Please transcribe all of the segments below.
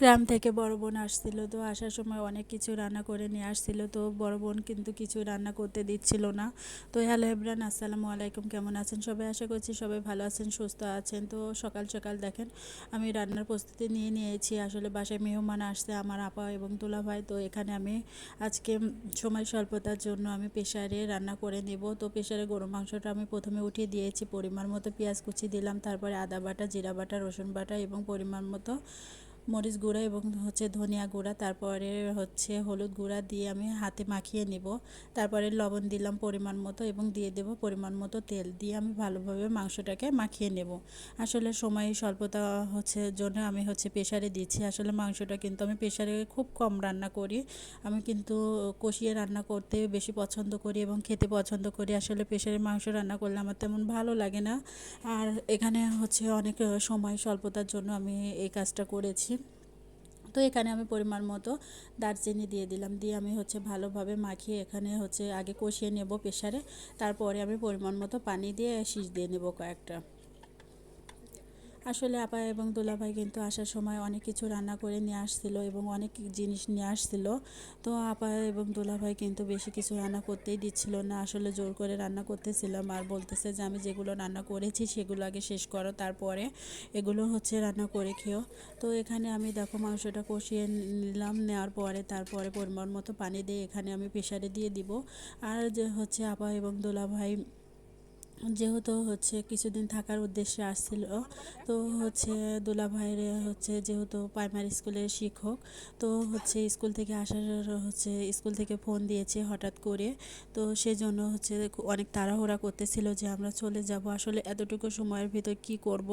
গ্রাম থেকে বড় বোন আসছিল, তো আসার সময় অনেক কিছু রান্না করে নিয়ে আসছিল, তো বড় বোন কিন্তু কিছু রান্না করতে দিচ্ছিল না। তো হ্যালো এভরান আসসালামু আলাইকুম, কেমন আছেন সবাই? আশা করছি সবাই ভালো আছেন, সুস্থ আছেন। তো সকাল সকাল দেখেন, আমি রান্নার প্রস্তুতি নিয়ে নিয়েছি। আসলে বাসায় মেহমান আসছে আমার আপা এবং তোলা ভাই, তো এখানে আমি আজকে সময় স্বল্পতার জন্য আমি প্রেশারে রান্না করে নেব। তো প্রেশারে গরু মাংসটা আমি প্রথমে উঠিয়ে দিয়েছি, পরিমাণ মতো পেঁয়াজ কুচি দিলাম, তারপরে আদা বাটা, জিরা বাটা, রসুন বাটা এবং পরিমাণ মতো মরিচ গুঁড়া এবং হচ্ছে ধনিয়া গুঁড়া, তারপরে হচ্ছে হলুদ গুঁড়া দিয়ে আমি হাতে মাখিয়ে নেব। তারপরে লবণ দিলাম পরিমাণ মতো এবং দিয়ে দেব পরিমাণ মতো তেল দিয়ে আমি ভালোভাবে মাংসটাকে মাখিয়ে নেব। আসলে সময় স্বল্পতা হচ্ছে জন্য আমি হচ্ছে প্রেশারে দিচ্ছি। আসলে মাংসটা কিন্তু আমি প্রেশারে খুব কম রান্না করি। আমি কিন্তু কষিয়ে রান্না করতে বেশি পছন্দ করি এবং খেতে পছন্দ করি। আসলে প্রেশারে মাংস রান্না করলে আমার তেমন ভালো লাগে না। আর এখানে হচ্ছে অনেক সময় স্বল্পতার জন্য আমি এই কাজটা করেছি। তো এখানে আমি পরিমাণ মতো দারচিনি দিয়ে দিলাম। দিয়ে আমি হচ্ছে ভালোভাবে মাখিয়ে এখানে হচ্ছে আগে কষিয়ে নেব প্রেশারে তারপরে আমি পরিমাণ মতো পানি দিয়ে শীষ দিয়ে নেব কয়েকটা। আসলে আপা এবং দুলাভাই কিন্তু আসার সময় অনেক কিছু রান্না করে নিয়ে আসছিল এবং অনেক জিনিস নিয়ে আসছিল। তো আপা এবং দুলাভাই কিন্তু বেশি কিছু রান্না করতেই দিচ্ছিল না। আসলে জোর করে রান্না করতেছিলাম আর বলতেছে যে, আমি যেগুলো রান্না করেছি সেগুলো আগে শেষ করো, তারপরে এগুলো হচ্ছে রান্না করে খেও। তো এখানে আমি দেখো মাংসটা কষিয়ে নিলাম, নেওয়ার পরে তারপরে পরিমাণ মতো পানি দিয়ে এখানে আমি প্রেশারে দিয়ে দিব। আর যে হচ্ছে আপা এবং দুলাভাই যেহেতু হচ্ছে কিছুদিন থাকার উদ্দেশ্যে আসছিল, তো হচ্ছে দোলা ভাইয়ের হচ্ছে যেহেতু প্রাইমারি স্কুলের শিক্ষক, তো হচ্ছে স্কুল থেকে আসার হচ্ছে স্কুল থেকে ফোন দিয়েছে হঠাৎ করে। তো সেজন্য হচ্ছে অনেক তাড়াহুড়া করতেছিল যে আমরা চলে যাব, আসলে এতটুকু সময়ের ভিতর কি করব,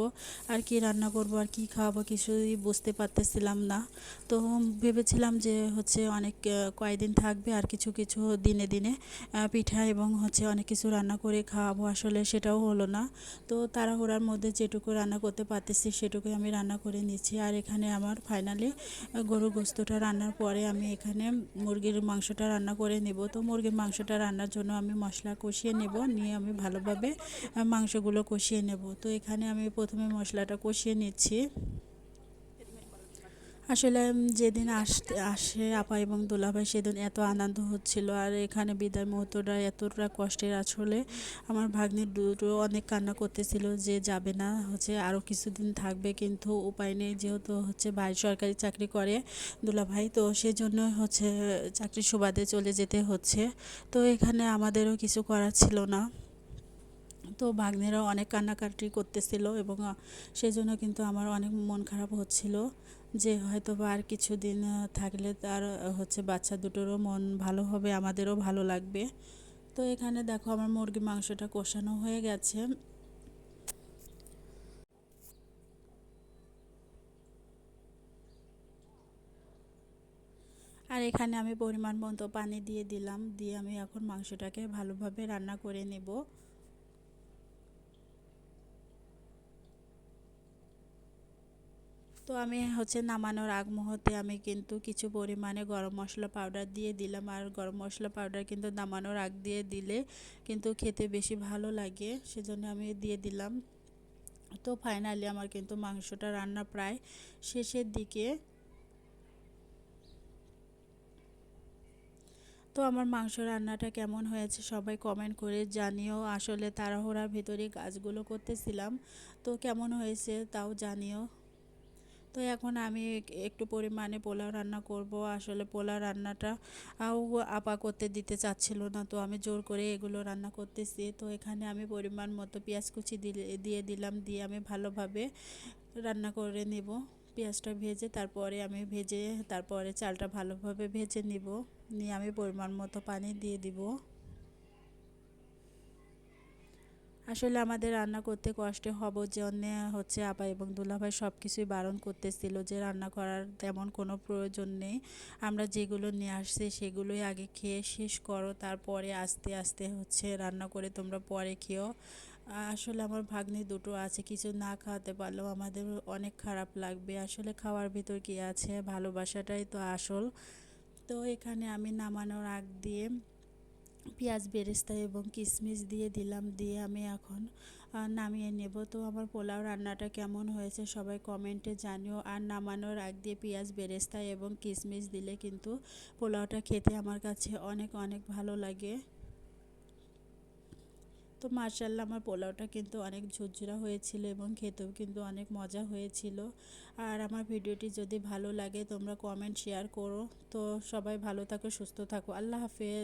আর কি রান্না করব, আর কি খাওয়াবো কিছুই বুঝতে পারতেছিলাম না। তো ভেবেছিলাম যে হচ্ছে অনেক কয়েকদিন থাকবে আর কিছু কিছু দিনে দিনে পিঠা এবং হচ্ছে অনেক কিছু রান্না করে খাওয়াবো। আসলে আসলে সেটাও হলো না। তো তাড়াহুড়ার মধ্যে যেটুকু রান্না করতে পারতেছি সেটুকুই আমি রান্না করে নিচ্ছি। আর এখানে আমার ফাইনালি গরুর গোস্তটা রান্নার পরে আমি এখানে মুরগির মাংসটা রান্না করে নেব। তো মুরগির মাংসটা রান্নার জন্য আমি মশলা কষিয়ে নেব, নিয়ে আমি ভালোভাবে মাংসগুলো কষিয়ে নেব। তো এখানে আমি প্রথমে মশলাটা কষিয়ে নিচ্ছি। আসলে যেদিন আসতে, আসে আপা এবং দুলাভাই সেদিন এত আনন্দ হচ্ছিল। আর এখানে বিদায় মুহূর্তটা এতটা কষ্টের আসলে আমার ভাগ্নির দুটো অনেক কান্না করতেছিল যে যাবে না, হচ্ছে আরও কিছুদিন থাকবে। কিন্তু উপায় নেই, যেহেতু হচ্ছে ভাই সরকারি চাকরি করে দুলাভাই, তো সেজন্য হচ্ছে চাকরির সুবাদে চলে যেতে হচ্ছে। তো এখানে আমাদেরও কিছু করার ছিল না। তো ভাগ্নেরাও অনেক কান্নাকাটি করতেছিল এবং সেই জন্য কিন্তু আমার অনেক মন খারাপ হচ্ছিল। যে হয়তো বা আর কিছুদিন থাকলে তার হচ্ছে বাচ্চা দুটোরও মন ভালো হবে, আমাদেরও ভালো লাগবে। তো এখানে দেখো আমার মুরগি মাংসটা কষানো হয়ে গেছে। আর এখানে আমি পরিমাণ মতো পানি দিয়ে দিলাম, দিয়ে আমি এখন মাংসটাকে ভালোভাবে রান্না করে নেব। তো আমি হচ্ছে নামানোর আগ মুহূর্তে আমি কিন্তু কিছু পরিমাণে গরম মশলা পাউডার দিয়ে দিলাম। আর গরম মশলা পাউডার কিন্তু নামানোর আগ দিয়ে দিলে কিন্তু খেতে বেশি ভালো লাগে, সেজন্য আমি দিয়ে দিলাম। তো ফাইনালি আমার কিন্তু মাংসটা রান্না প্রায় শেষের দিকে। তো আমার মাংস রান্নাটা কেমন হয়েছে সবাই কমেন্ট করে জানিও। আসলে তাড়াহুড়ার ভিতরে কাজগুলো করতেছিলাম, তো কেমন হয়েছে তাও জানিও। তো এখন আমি একটু পরিমাণে পোলাও রান্না করব। আসলে পোলাও রান্নাটা আপা করতে দিতে চাচ্ছিল না, তো আমি জোর করে এগুলো রান্না করতেছি। তো এখানে আমি পরিমাণ মতো পেঁয়াজ কুচি দিয়ে দিলাম, দিয়ে আমি ভালোভাবে রান্না করে নেব। পেঁয়াজটা ভেজে তারপরে আমি ভেজে, তারপরে চালটা ভালোভাবে ভেজে নিব। নিয়ে আমি পরিমাণ মতো পানি দিয়ে দিব। আসলে আমাদের রান্না করতে কষ্টে হব জন্যে হচ্ছে আপা এবং দুলাভাই সব কিছুই বারণ করতেছিল যে রান্না করার তেমন কোনো প্রয়োজন নেই। আমরা যেগুলো নিয়ে আসছি সেগুলোই আগে খেয়ে শেষ করো, তারপরে আস্তে আস্তে হচ্ছে রান্না করে তোমরা পরে খেও। আসলে আমার ভাগ্নি দুটো আছে, কিছু না খাওয়াতে পারলেও আমাদের অনেক খারাপ লাগবে। আসলে খাওয়ার ভিতর কি আছে? ভালোবাসাটাই তো আসল। তো এখানে আমি নামানোর আগ দিয়ে পেঁয়াজ বেরেস্তা এবং কিশমিশ দিয়ে দিলাম, দিয়ে আমি এখন নামিয়ে নেব। তো আমার পোলাও রান্নাটা কেমন হয়েছে সবাই কমেন্টে জানিও। আর নামানোর আগ দিয়ে পেঁয়াজ বেরেস্তা এবং কিশমিশ দিলে কিন্তু পোলাওটা খেতে আমার কাছে অনেক অনেক ভালো লাগে। তো মার্শাল্লাহ আমার পোলাওটা কিন্তু অনেক ঝুরঝুরা হয়েছিল এবং খেতেও কিন্তু অনেক মজা হয়েছিল। আর আমার ভিডিওটি যদি ভালো লাগে তোমরা কমেন্ট, শেয়ার করো। তো সবাই ভালো থাকো, সুস্থ থাকো। আল্লাহ হাফেজ।